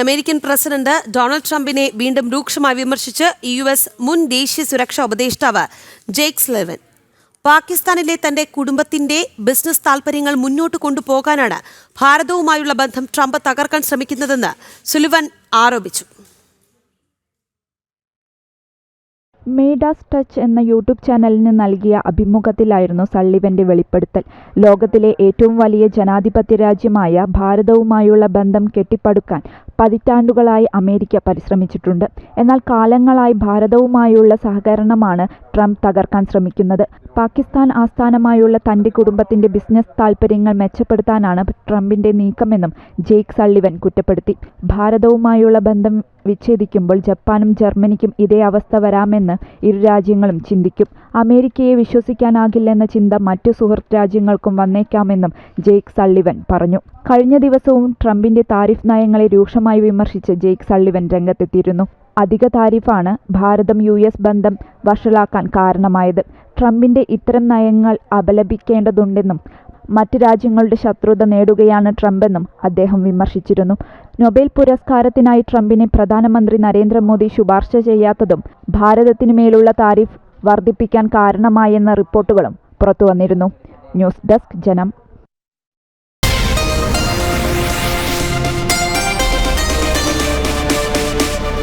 American president Donald ട്രംപിനെ വീണ്ടും രൂക്ഷമായി വിമർശിച്ച് യു എസ് മുൻ ദേശീയ സുരക്ഷാ ഉപദേഷ്ടാവ് ജേക്ക് സ്ലെവൻ. പാകിസ്ഥാനിലെ തന്റെ കുടുംബത്തിന്റെ ബിസിനസ് താൽപര്യങ്ങൾ മുന്നോട്ട് കൊണ്ടുപോകാനാണ് ഭാരതവുമായുള്ള ബന്ധം ട്രംപ് തകർക്കാൻ ശ്രമിക്കുന്നതെന്ന് സുലിവൻ ആരോപിച്ചു. മേഡാസ് ടച്ച് എന്ന യൂട്യൂബ് ചാനലിന് നൽകിയ അഭിമുഖത്തിലായിരുന്നു സള്ളിവന്റെ വെളിപ്പെടുത്തൽ. ലോകത്തിലെ ഏറ്റവും വലിയ ജനാധിപത്യ രാജ്യമായ ഭാരതവുമായുള്ള ബന്ധം കെട്ടിപ്പടുക്കാൻ പതിറ്റാണ്ടുകളായി അമേരിക്ക പരിശ്രമിച്ചിട്ടുണ്ട്. എന്നാൽ കാലങ്ങളായി ഭാരതവുമായുള്ള സഹകരണമാണ് ട്രംപ് തകർക്കാൻ ശ്രമിക്കുന്നത്. പാകിസ്ഥാൻ ആസ്ഥാനമായുള്ള തന്റെ കുടുംബത്തിന്റെ ബിസിനസ് താൽപര്യങ്ങൾ മെച്ചപ്പെടുത്താനാണ് ട്രംപിന്റെ നീക്കമെന്നും ജെയ്ക്ക് സള്ളിവൻ കുറ്റപ്പെടുത്തി. ഭാരതവുമായുള്ള ബന്ധം വിച്ഛേദിക്കുമ്പോൾ ജപ്പാനും ജർമ്മനിക്കും ഇതേ അവസ്ഥ വരാമെന്ന് ഇരു രാജ്യങ്ങളും ചിന്തിക്കും. അമേരിക്കയെ വിശ്വസിക്കാനാകില്ലെന്ന ചിന്ത മറ്റു സുഹൃത്ത് രാജ്യങ്ങൾക്കും വന്നേക്കാമെന്നും ജെയ്ക്ക് സള്ളിവൻ പറഞ്ഞു. കഴിഞ്ഞ ദിവസവും ട്രംപിന്റെ താരിഫ് നയങ്ങളെ രൂക്ഷമായി വിമർശിച്ച് ജെയ്ക്ക് സള്ളിവൻ രംഗത്തെത്തിയിരുന്നു. അധിക താരിഫാണ് ഭാരതം യു എസ് ബന്ധം വഷളാക്കാൻ കാരണമായത്. ട്രംപിന്റെ ഇത്തരം നയങ്ങൾ അപലപിക്കേണ്ടതുണ്ടെന്നും മറ്റ് രാജ്യങ്ങളുടെ ശത്രുത നേടുകയാണ് ട്രംപെന്നും അദ്ദേഹം വിമർശിച്ചിരുന്നു. നൊബേൽ പുരസ്കാരത്തിനായി ട്രംപിനെ പ്രധാനമന്ത്രി നരേന്ദ്രമോദി ശുപാർശ ചെയ്യാത്തതും ഭാരതത്തിനു മേലുള്ള താരിഫ് വർദ്ധിപ്പിക്കാൻ കാരണമായെന്ന റിപ്പോർട്ടുകളും പുറത്തുവന്നിരുന്നു. ന്യൂസ് ഡെസ്ക് ജനം